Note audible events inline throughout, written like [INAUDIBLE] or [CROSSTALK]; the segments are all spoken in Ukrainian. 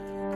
Thank you.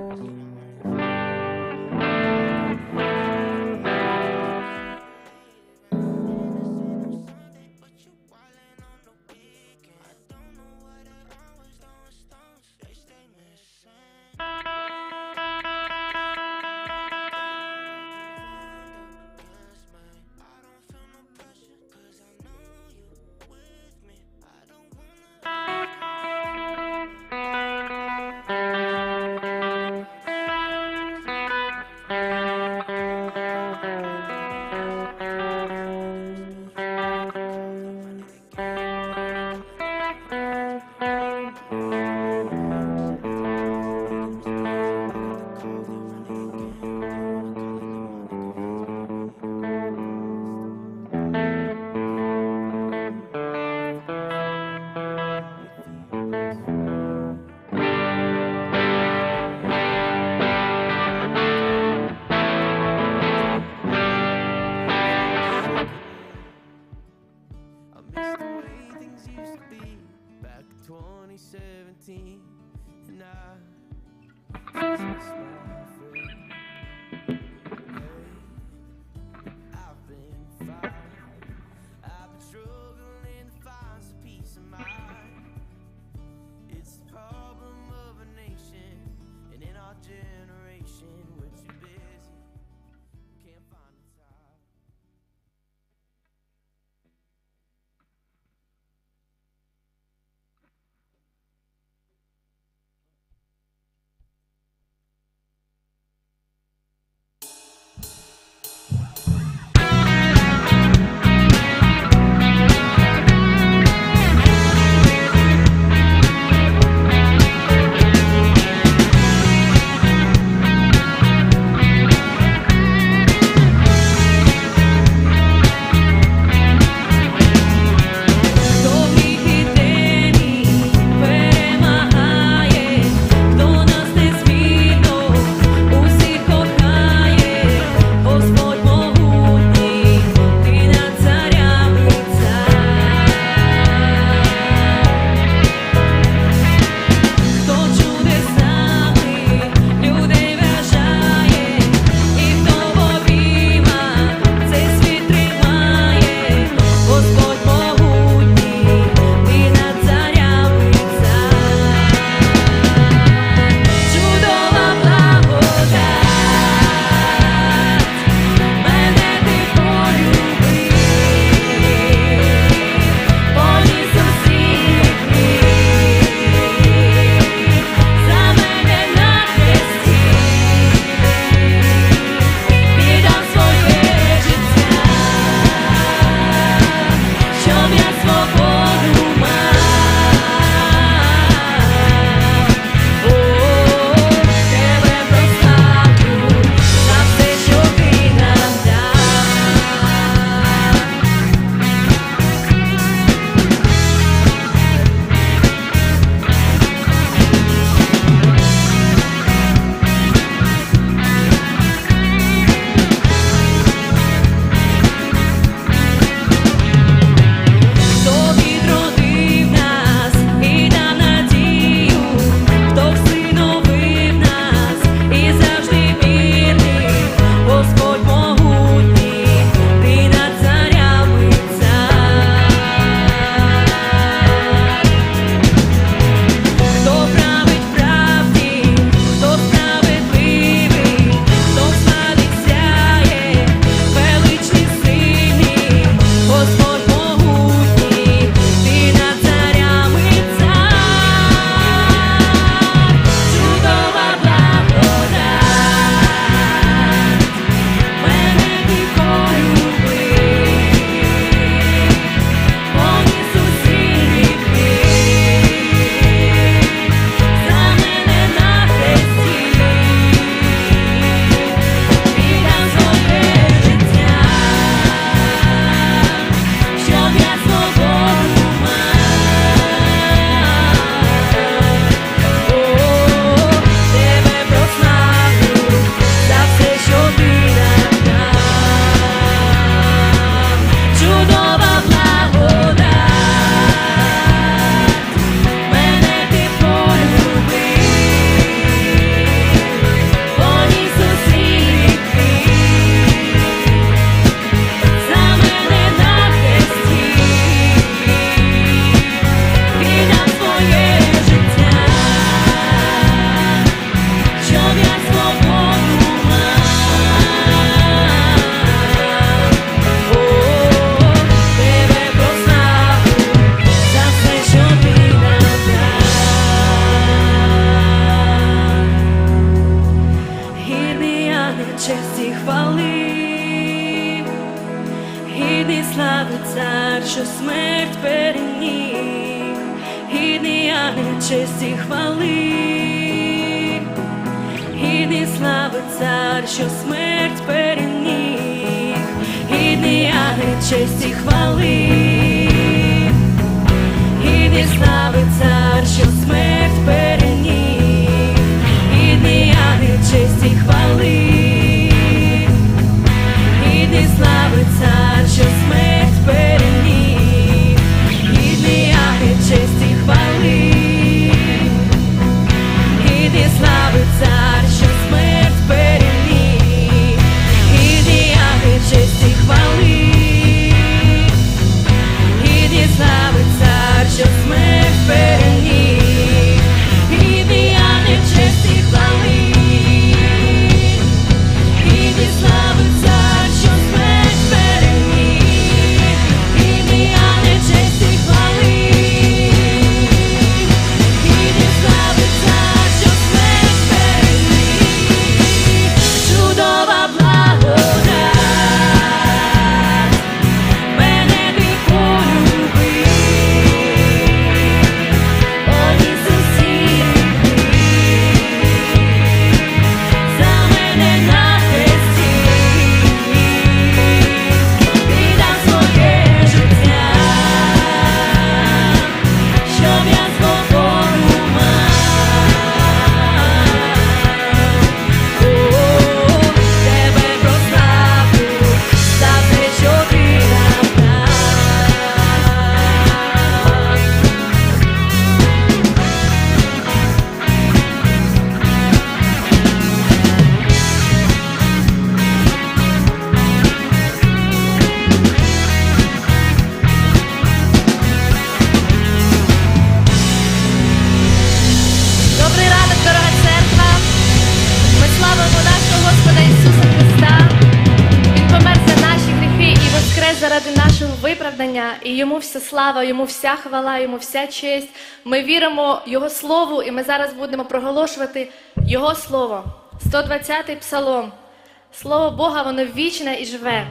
же смерть переміг, гідний я честі хвали, гідний слави цар, що смерть переміг, гідний я честі хвали, гідний слави цар, що смерть переміг. і йому вся слава, йому вся хвала, йому вся честь. Ми віримо Його слову, і ми зараз будемо проголошувати Його слово. 120-й псалом. Слово Бога, воно вічне і живе.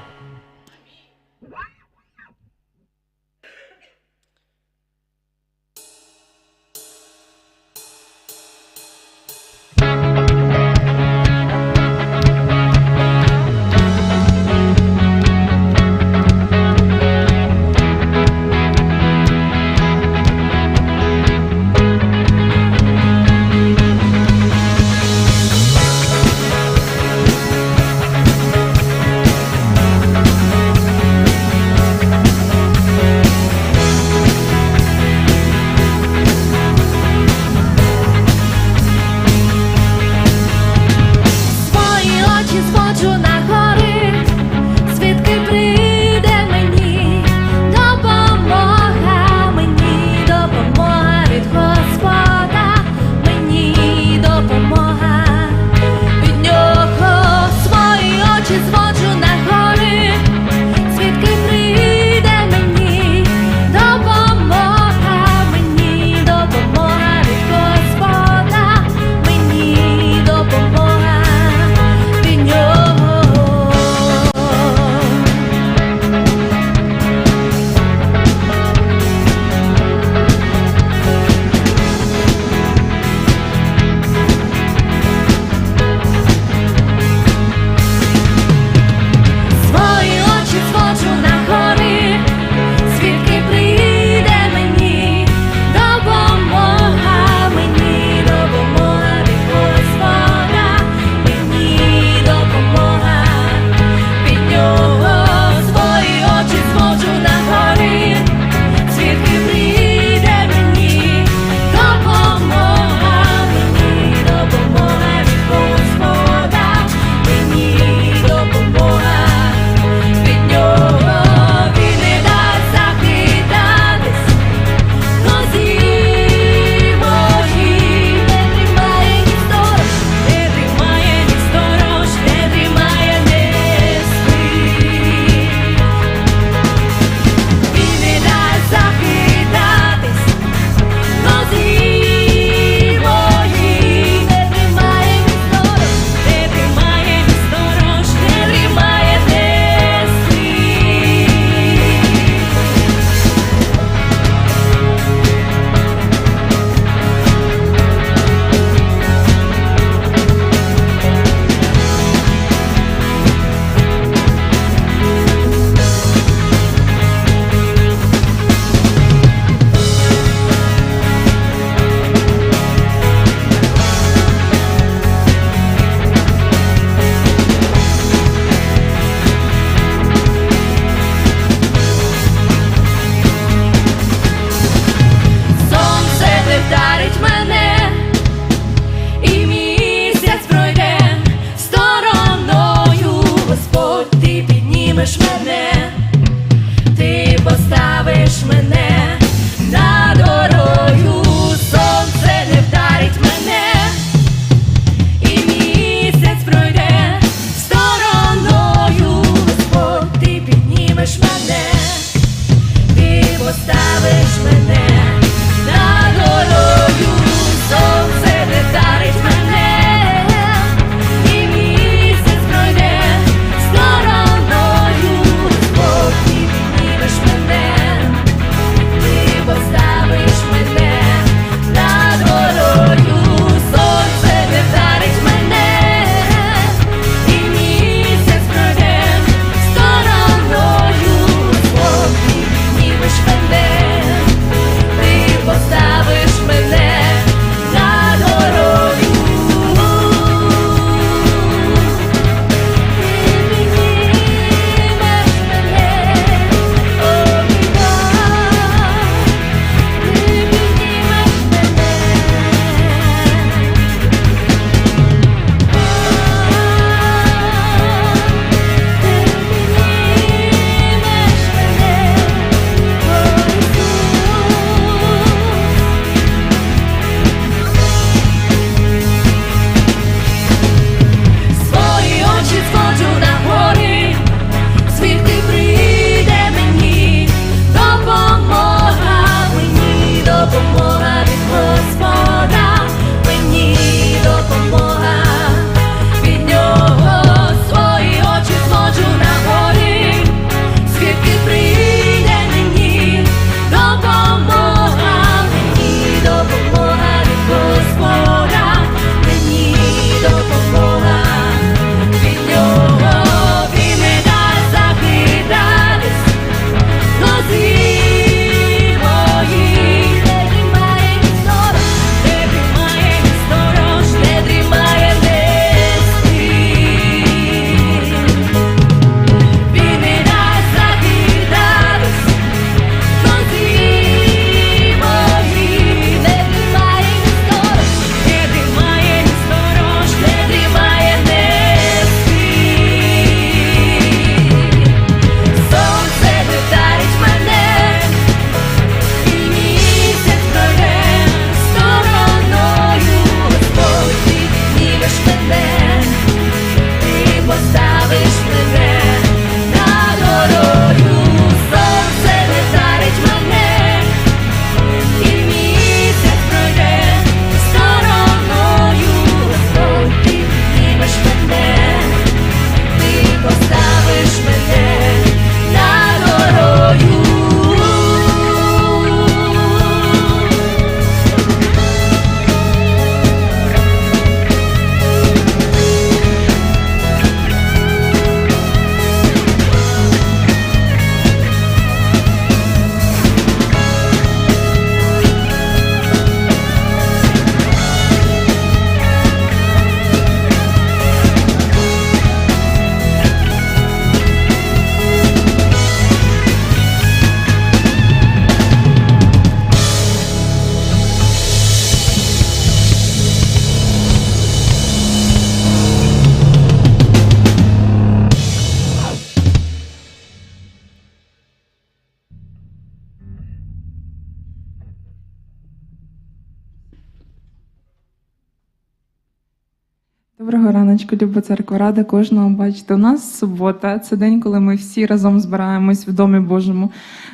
Раночку, Люба церква. Рада кожного бачити. У нас субота. Це день, коли ми всі разом збираємось в Домі Божому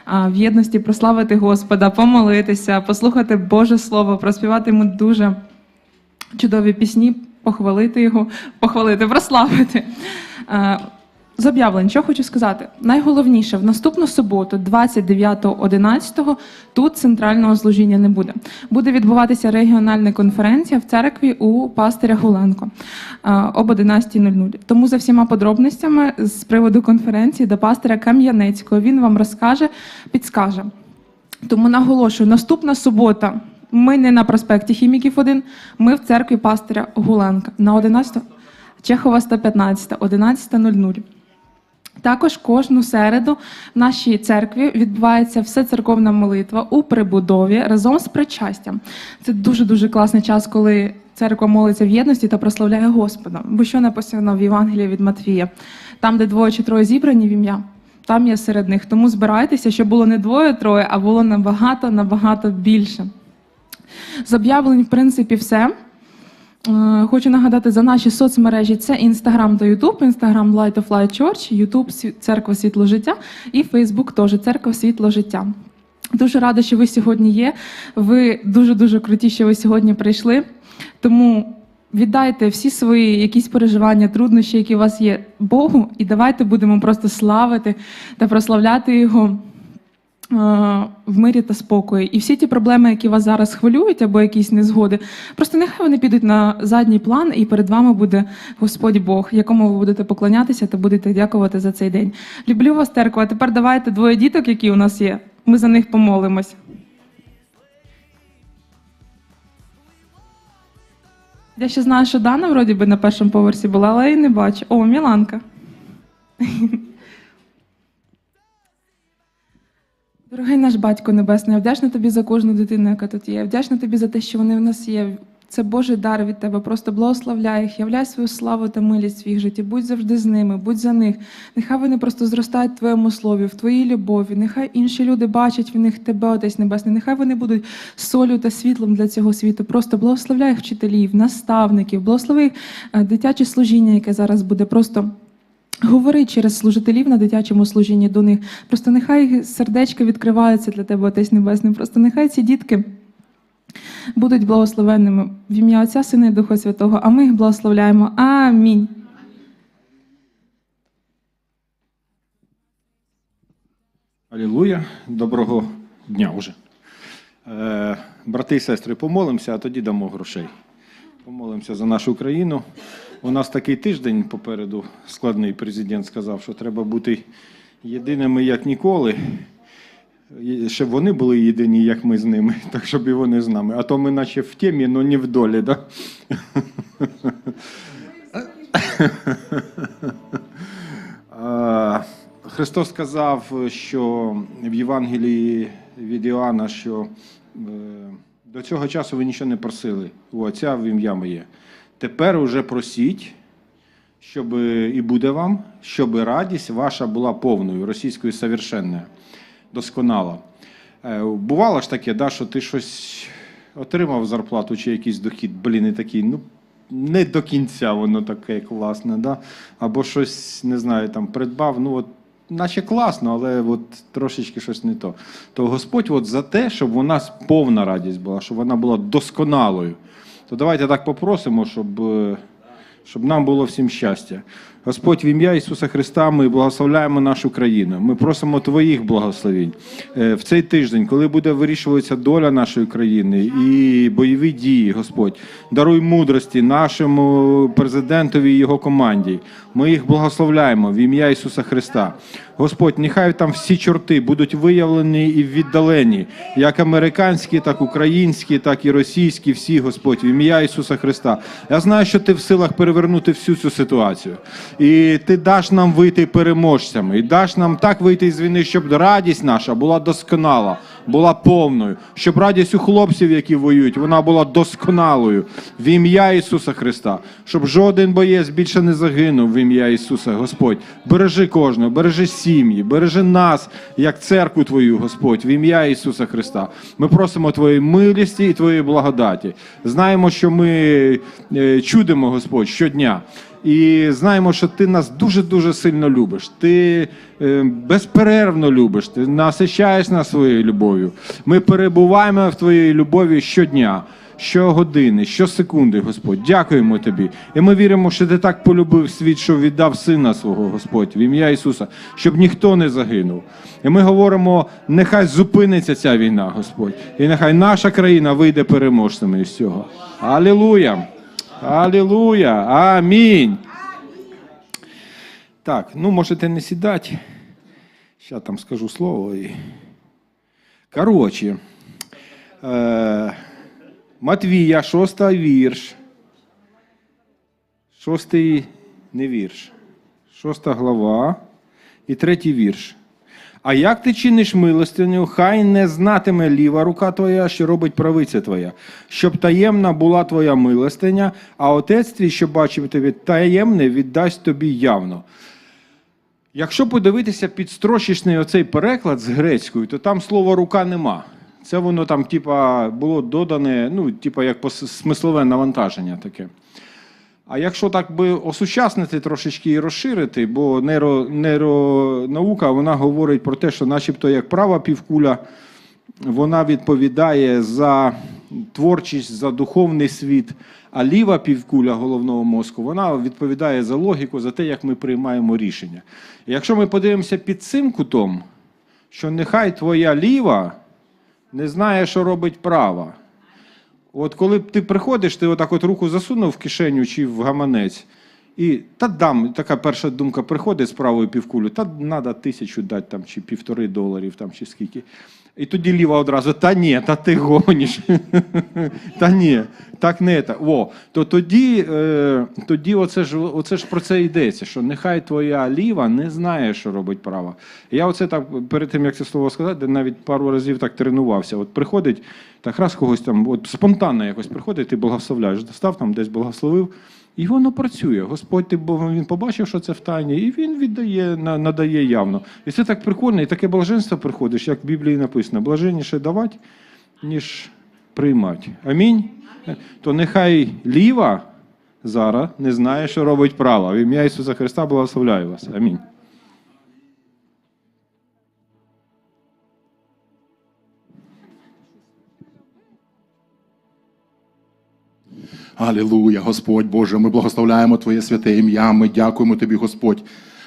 в єдності прославити Господа, помолитися, послухати Боже Слово, проспівати йому дуже чудові пісні, похвалити його, похвалити, прославити. З об'явлень, що хочу сказати. Найголовніше, в наступну суботу, 29.11, тут центрального служіння не буде. Буде відбуватися регіональна конференція в церкві у пастиря Гуленко е, об 11.00. Тому за всіма подробностями з приводу конференції до пастиря Кам'янецького він вам розкаже, підскаже. Тому наголошую, наступна субота. Ми не на проспекті Хіміків 1, ми в церкві пастиря Гуленка на 11 Чехова 115, 11.00. Також кожну середу в нашій церкві відбувається всецерковна молитва у прибудові разом з причастям. Це дуже дуже класний час, коли церква молиться в єдності та прославляє Господа. Бо що написано в Євангелії від Матвія? Там, де двоє чи троє зібрані в ім'я, там я серед них. Тому збирайтеся, щоб було не двоє-троє, а було набагато набагато більше. З об'явлень, в принципі, все. Е, Хочу нагадати за наші соцмережі: це Інстаграм та Ютуб, Інстаграм Light of Light Church, Ютуб Церква Світло Життя і Фейсбук теж Церква Світло Життя. Дуже рада, що ви сьогодні є. Ви дуже дуже круті, що ви сьогодні прийшли. Тому віддайте всі свої якісь переживання, труднощі, які у вас є Богу, і давайте будемо просто славити та прославляти Його в мирі та спокої. І всі ті проблеми, які вас зараз хвилюють, або якісь незгоди, просто нехай вони підуть на задній план, і перед вами буде Господь Бог, якому ви будете поклонятися та будете дякувати за цей день. Люблю вас, церква. Тепер давайте двоє діток, які у нас є. Ми за них помолимось. Я ще знаю, що Дана вроді би на першому поверсі була, але її не бачу. О, Міланка. [LAUGHS] Дорогий наш батько Небесний, я вдячна тобі за кожну дитину, яка тут є. Я вдячна тобі за те, що вони в нас є. Це Божий дар від тебе. Просто благословляй їх, являй свою славу та милість в їх житті. Будь завжди з ними, будь за них. Нехай вони просто зростають в твоєму слові, в твоїй любові. Нехай інші люди бачать в них тебе, Отець Небесний. Нехай вони будуть солью та світлом для цього світу. Просто благословляй їх вчителів, наставників, благослови їх, е, дитяче служіння, яке зараз буде. Просто Говори через служителів на дитячому служінні до них. Просто нехай сердечко відкриваються для тебе, Отець Небесний. Просто нехай ці дітки будуть благословенними в ім'я Отця, Сина і Духа Святого, а ми їх благословляємо. Амінь. Алілуя, доброго дня вже. Е, брати і сестри, помолимося, а тоді дамо грошей. Помолимося за нашу країну. У нас такий тиждень попереду складний. Президент сказав, що треба бути єдиними як ніколи. Щоб вони були єдині, як ми з ними, [LAUGHS] так щоб і вони з нами. А то ми наче в темі, але не в долі. Да? [LAUGHS] Христос сказав, що в Євангелії від Іоанна, що е, до цього часу ви нічого не просили у Отця в ім'я моє. Тепер уже просіть, щоб і буде вам, щоб радість ваша була повною, російською совершенною, досконала. Е, Бувало ж таке, да, що ти щось отримав зарплату чи якийсь дохід, блін, і такий, ну не до кінця воно таке класне, да? або щось, не знаю, там придбав, ну от, наче класно, але от трошечки щось не то. То Господь от за те, щоб у нас повна радість була, щоб вона була досконалою. То давайте так попросимо, щоб, е, щоб нам було всім щастя. Господь, в ім'я Ісуса Христа, ми благословляємо нашу країну. Ми просимо Твоїх благословень Е, в цей тиждень, коли буде вирішуватися доля нашої країни і бойові дії, Господь, даруй мудрості нашому президентові і його команді. Ми їх благословляємо в ім'я Ісуса Христа. Господь, нехай там всі чорти будуть виявлені і віддалені, як американські, так українські, так і російські, всі, Господь, в ім'я Ісуса Христа. Я знаю, що ти в силах перевернути всю цю ситуацію. І ти даш нам вийти переможцями, і даш нам так вийти з війни, щоб радість наша була досконала, була повною, щоб радість у хлопців, які воюють, вона була досконалою в ім'я Ісуса Христа, щоб жоден боєць більше не загинув в ім'я Ісуса, Господь. Бережи кожного, бережи сім'ї, бережи нас, як церкву Твою, Господь, в ім'я Ісуса Христа. Ми просимо Твоєї милості і Твоєї благодаті. Знаємо, що ми е, чудимо, Господь, щодня. І знаємо, що ти нас дуже-дуже сильно любиш. Ти е, безперервно любиш, ти насичаєш нас своєю любов'ю. Ми перебуваємо в твоїй любові щодня, щогодини, щосекунди, Господь. Дякуємо тобі. І ми віримо, що ти так полюбив світ, що віддав сина свого, Господь, в ім'я Ісуса, щоб ніхто не загинув. І ми говоримо, нехай зупиниться ця війна, Господь, і нехай наша країна вийде переможцями із цього. Алілуя! Алілуя! Амінь. Так, ну можете не сідати. Зараз там скажу слово. І... Коротше, е... Матвія, шостий вірш. Шостий не вірш. Шоста глава і третій вірш. А як ти чиниш милостиню, хай не знатиме ліва рука твоя, що робить правиця твоя, щоб таємна була твоя милостиня, а отець твій, що бачив тобі таємне, віддасть тобі явно. Якщо подивитися під строчечний оцей переклад з грецькою, то там слова рука нема. Це воно там, типа, було додане, ну, типа, як смислове навантаження таке. А якщо так би осучаснити трошечки і розширити, бо нейро, нейронаука вона говорить про те, що начебто як права півкуля, вона відповідає за творчість, за духовний світ, а ліва півкуля головного мозку, вона відповідає за логіку, за те, як ми приймаємо рішення. І якщо ми подивимося під цим кутом, що нехай твоя ліва не знає, що робить права. От коли ти приходиш, ти отак от руку засунув в кишеню чи в гаманець, і та дам, така перша думка приходить з правою півкулю, та треба тисячу дати там, чи півтори доларів, там, чи скільки. І тоді ліва одразу, та ні, та ти гониш. [LAUGHS] та ні, так не та. О, то тоді, е, тоді оце, ж, оце ж про це йдеться, що нехай твоя ліва не знає, що робить права. Я оце так перед тим, як це слово сказати, навіть пару разів так тренувався. От приходить, так раз когось там, от спонтанно якось приходить, ти благословляєш, став там десь благословив. І воно працює. Господь він побачив, що це в тайні, і він віддає, надає явно. І це так прикольно, і таке блаженство приходиш, як в Біблії написано: блаженніше давати, ніж приймати. Амінь. То нехай ліва зараз не знає, що робить права. В ім'я Ісуса Христа благословляю вас. Амінь. Алілуя, Господь Боже, ми благословляємо Твоє святе ім'я. Ми дякуємо Тобі, Господь,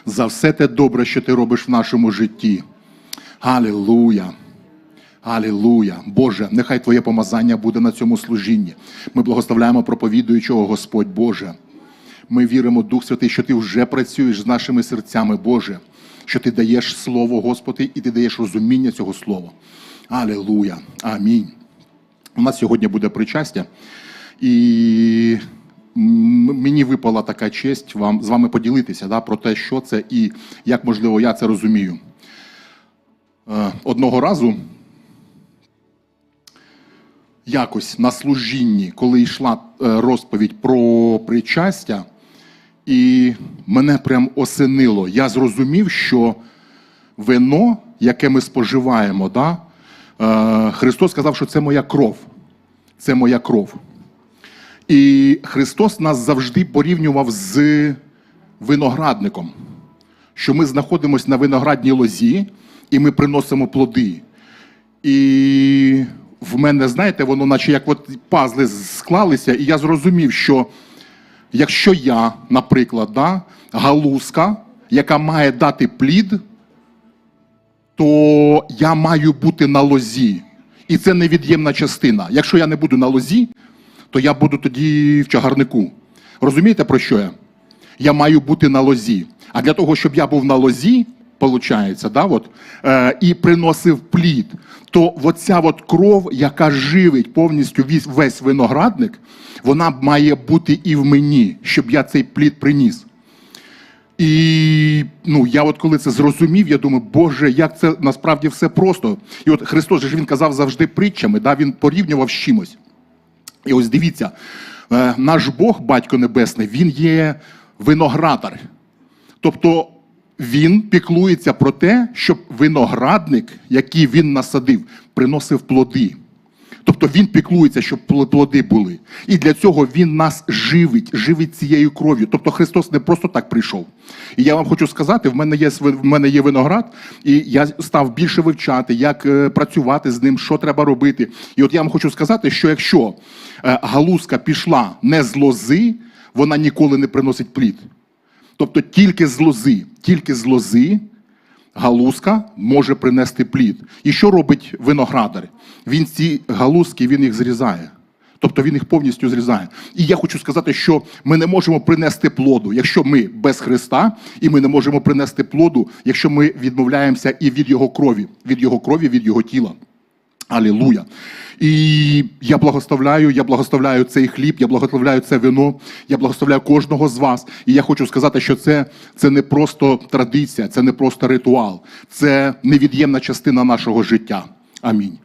за все те добре, що Ти робиш в нашому житті. Алілуя. Алілуя. Боже, нехай Твоє помазання буде на цьому служінні. Ми благословляємо проповідуючого, Господь Боже. Ми віримо, Дух Святий, що Ти вже працюєш з нашими серцями, Боже, що Ти даєш Слово, Господи, і Ти даєш розуміння цього слова. Алілуя. Амінь. У нас сьогодні буде причастя. І мені випала така честь вам з вами поділитися да, про те, що це і як можливо я це розумію. Е, Одного разу якось на служінні, коли йшла е, розповідь про причастя, і мене прям осенило. Я зрозумів, що вино, яке ми споживаємо, да, е, Христос сказав, що це моя кров. Це моя кров. І Христос нас завжди порівнював з виноградником, що ми знаходимося на виноградній лозі і ми приносимо плоди. І в мене, знаєте, воно, наче як от пазли склалися, і я зрозумів, що якщо я, наприклад, да, галузка, яка має дати плід, то я маю бути на лозі. І це невід'ємна частина. Якщо я не буду на лозі, то я буду тоді в чагарнику. Розумієте, про що я? Я маю бути на лозі. А для того, щоб я був на лозі, виходить, да, от, е, і приносив плід, то оця от кров, яка живить повністю весь, весь виноградник, вона має бути і в мені, щоб я цей плід приніс. І ну, я от коли це зрозумів, я думаю, Боже, як це насправді все просто. І от Христос ж він казав завжди притчами, да, він порівнював з чимось. І ось дивіться, е, наш Бог, Батько Небесний, він є виноградар. Тобто він піклується про те, щоб виноградник, який він насадив, приносив плоди. Тобто він піклується, щоб пл- плоди були. І для цього він нас живить, живить цією кров'ю. Тобто Христос не просто так прийшов. І я вам хочу сказати: в мене є в мене є виноград, і я став більше вивчати, як е, працювати з ним, що треба робити. І от я вам хочу сказати, що якщо галузка пішла не з лози, вона ніколи не приносить плід. Тобто тільки з лози, тільки з лози галузка може принести плід. І що робить виноградар? Він ці галузки він їх зрізає. Тобто він їх повністю зрізає. І я хочу сказати, що ми не можемо принести плоду, якщо ми без Христа, і ми не можемо принести плоду, якщо ми відмовляємося і від Його крові, від Його крові, від Його тіла. Алілуя. І я благословляю, я благословляю цей хліб, я благословляю це вино, я благословляю кожного з вас. І я хочу сказати, що це, це не просто традиція, це не просто ритуал, це невід'ємна частина нашого життя. Амінь.